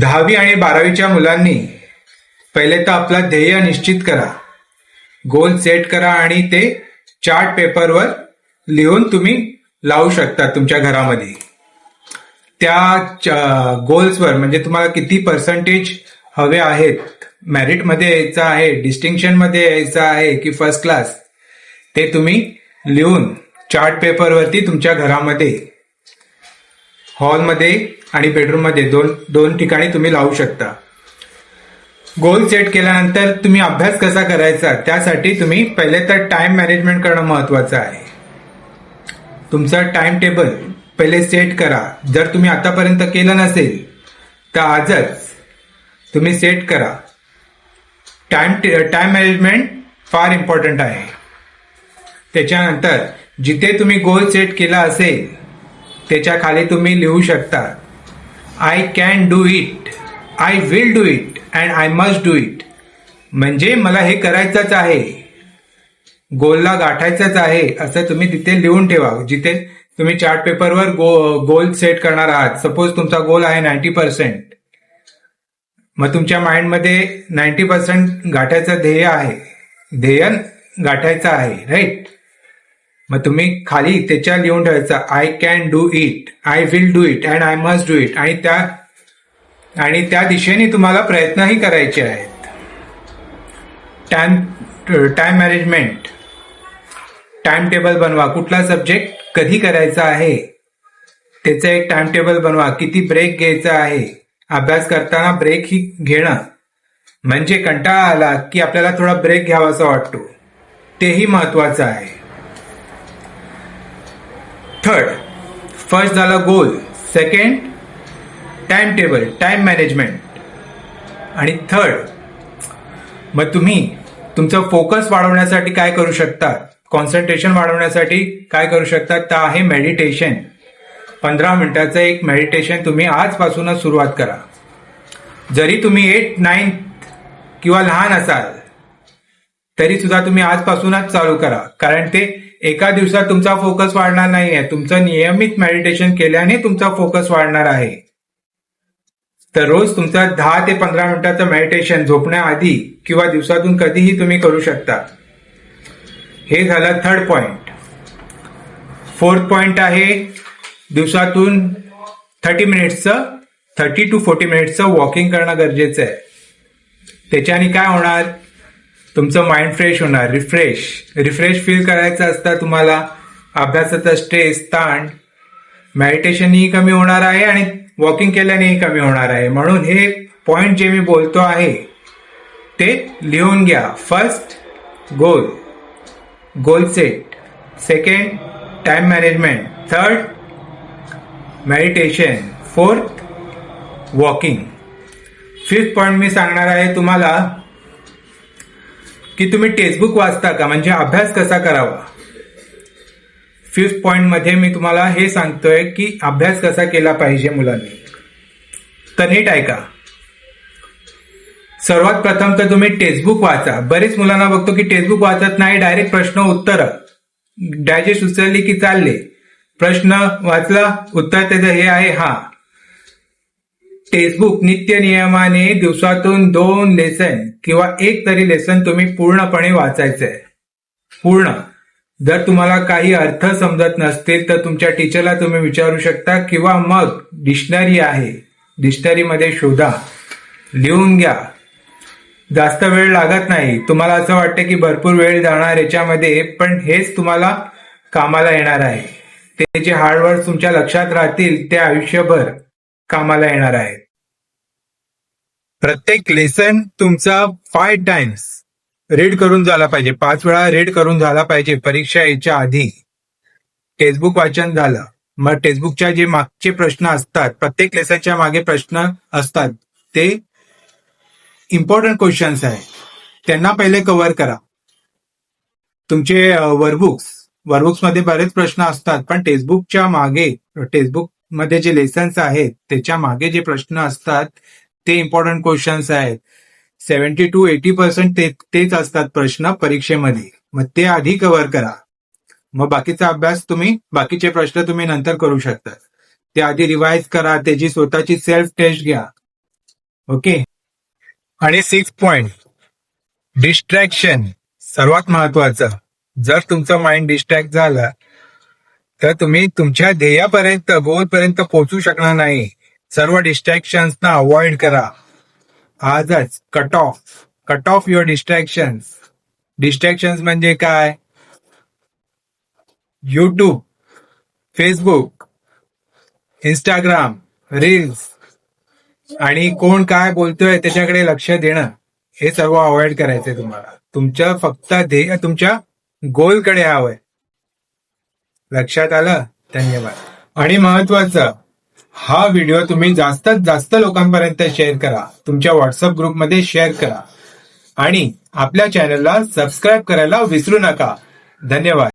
दहावी आणि बारावीच्या मुलांनी पहिले तर आपला ध्येय निश्चित करा. गोल सेट करा आणि ते चार्ट पेपरवर लिहून तुम्ही लावू शकता तुमच्या घरामध्ये. त्या गोल्सवर म्हणजे तुम्हाला किती पर्सेंटेज हवे आहेत मॅरिटमध्ये यायचं आहे डिस्टिंक्शनमध्ये यायचं आहे की फर्स्ट क्लास ते तुम्ही लिहून चार्ट पेपरवरती तुमच्या घरामध्ये हॉलमध्ये आणि बेडरूममध्ये दोन दोन ठिकाणी तुम्ही लावू शकता. गोल सेट केल्यानंतर तुम्ही अभ्यास कसा करायचा त्यासाठी तुम्ही पहिले तर टाइम मॅनेजमेंट करणं महत्वाचं आहे. तुमचं टाइम टेबल पहिले सेट करा. जर तुम्ही आतापर्यंत केलं नसेल तर आजच तुम्ही सेट करा. टाइम टाइम मॅनेजमेंट फार इम्पॉर्टंट आहे. त्याच्यानंतर जिथे तुम्ही गोल सेट केला असेल त्याच्याखाली तुम्ही लिहू शकता I can do it I will do it and I must do it म्हणजे मला हे करायचंच आहे. गोलला गाठायचंच आहे असं तुम्ही तिथे लिहून ठेवा जिथे तुम्ही चार्ट पेपरवर गो गोल सेट करणार आहात. सपोज तुमचा गोल आहे नाईन्टी पर्सेंट मग तुमच्या माइंडमध्ये नाईन्टी पर्सेंट गाठायचं ध्येय आहे. ध्येय गाठायचं आहे राईट मग तुम्ही खाली त्याच्या लिहून ठेवायचं I can do it I will do it and I must do it आणि त्या आणि त्या दिशेने तुम्हाला प्रयत्नही करायचे आहेत. Time time management time table बनवा. कुठला सब्जेक्ट कधी करायचा आहे? त्याचं एक टाइम टेबल बनवा. किती ब्रेक घ्यायचा आहे? अभ्यास करताना ब्रेक ही घेणं. म्हणजे कंटाळा आला की आपल्याला थोडा ब्रेक घ्यावासा वाटतो. तेही महत्वाचं आहे. थर्ड फर्स्ट झालं goal second time table time management आणि थर्ड मग तुम्ही तुमचं फोकस वाढवण्यासाठी काय करू शकता कॉन्सन्ट्रेशन वाढवण्यासाठी काय करू शकता तर आहे मेडिटेशन पंधरा मिनिटाचं एक मेडिटेशन तुम्ही आजपासूनच सुरुवात करा. जरी तुम्ही एट नाईन्थ किंवा लहान असाल तरी सुद्धा तुम्ही आजपासूनच चालू करा. कारण ते एका दिवसात तुमचा फोकस वाढणार नाही आहे तुमचं नियमित मेडिटेशन केल्याने तुमचा फोकस वाढणार आहे. तर रोज तुमचा दहा ते पंधरा मिनिटाचं मेडिटेशन झोपण्याआधी किंवा दिवसातून कधीही तुम्ही करू शकता. हे झालं थर्ड पॉइंट फोर्थ पॉइंट आहे दिवसातून थर्टी मिनिट्सचं थर्टी टू फोर्टी मिनिट्सचं वॉकिंग करणं गरजेचं आहे. त्याच्याने काय होणार? तुमचं माइंड फ्रेश होणार रिफ्रेश रिफ्रेश फील करायचं असतं तुम्हाला. अभ्यासाचा स्ट्रेस ताण. मेडिटेशनही कमी होणार आहे आणि वॉकिंग केल्यानेही कमी होणार आहे. म्हणून हे पॉइंट जे मी बोलतो आहे ते लिहून घ्या. First goal goal set second time management third meditation fourth walking fifth point मी सांगणार आहे तुम्हाला. की तुम्ही टेक्स्टबुक वाचता का? म्हणजे अभ्यास कसा करावा? फिफ्थ पॉईंटमध्ये मी तुम्हाला हे सांगतोय की अभ्यास कसा केला पाहिजे मुलांनी. तर नीट ऐका. सर्वात प्रथम तर तुम्ही टेक्स्टबुक वाचा. बरेच मुलांना बघतो की टेक्स्टबुक वाचत नाही डायरेक्ट प्रश्न उत्तर. डायजेस्ट उचलली की चालले. प्रश्न वाचला उत्तर त्याचं हे आहे हा. टेक्स्टबुक नित्य नियमाने दिवसातून दोन लेसन किंवा एक तरी लेसन तुम्ही पूर्णपणे वाचायचं. आहे पूर्ण. जर तुम्हाला काही अर्थ समजत नसतील तर तुमच्या टीचरला तुम्ही विचारू शकता किंवा मग डिक्शनरी आहे. डिक्शनरीमध्ये शोधा. लिहून घ्या. जास्त वेळ लागत नाही. तुम्हाला असं वाटतं की भरपूर वेळ जाणार याच्यामध्ये पण हेच तुम्हाला कामाला येणार आहे. ते जे हार्डवर्क तुमच्या लक्षात राहतील. ते आयुष्यभर. कामाला येणार आहेत. प्रत्येक लेसन तुमचा फाय टाइम्स रीड करून झाला पाहिजे. पाच वेळा रीड करून झाला पाहिजे. परीक्षा यायच्या आधी टेक्स्टबुक वाचन झालं. मग टेक्स्टबुकच्या जे मागचे प्रश्न असतात प्रत्येक लेसनच्या मागे प्रश्न असतात ते इम्पॉर्टंट क्वेश्चन्स आहे त्यांना पहिले कव्हर करा. तुमचे वर्कबुक्स वर्कबुक्समध्ये बरेच प्रश्न असतात पण टेक्स्टबुकच्या मागे टेक्स्टबुक मध्ये जे लेसन्स आहेत त्याच्यामागे जे प्रश्न असतात ते इम्पॉर्टंट क्वेश्चन्स आहेत. सेव्हन्टी टू एटी पर्सेंट ते तेच असतात प्रश्न परीक्षेमध्ये. मग ते आधी कव्हर करा. मग बाकीचा अभ्यास तुम्ही बाकीचे प्रश्न तुम्ही नंतर करू शकता. ते आधी रिवाइज करा त्याची स्वतःची सेल्फ टेस्ट घ्या. ओके आणि सिक्स पॉइंट डिस्ट्रॅक्शन सर्वात महत्वाचं. जर तुमचं माइंड डिस्ट्रॅक्ट झालं तर तुम्ही तुमच्या ध्येयापर्यंत गोल पर्यंत पोहोचू शकणार नाही. सर्व डिस्ट्रॅक्शन्स ना अवॉइड करा. आजच cut off cut off your distractions distractions म्हणजे काय? युट्यूब फेसबुक इंस्टाग्राम रील्स आणि कोण काय बोलतोय त्याच्याकडे लक्ष देणं हे सर्व अवॉइड करायचंय तुम्हाला. तुमच्या फक्त ध्येय तुमच्या गोलकडे हवंय लक्षात आलं? धन्यवाद. आणि महत्वाचं हा व्हिडिओ तुम्ही जास्तीत जास्त लोकांपर्यंत शेअर करा. तुमच्या व्हॉट्सअप ग्रुपमध्ये शेअर करा. आणि आपल्या चॅनलला सबस्क्राईब करायला विसरू नका. धन्यवाद.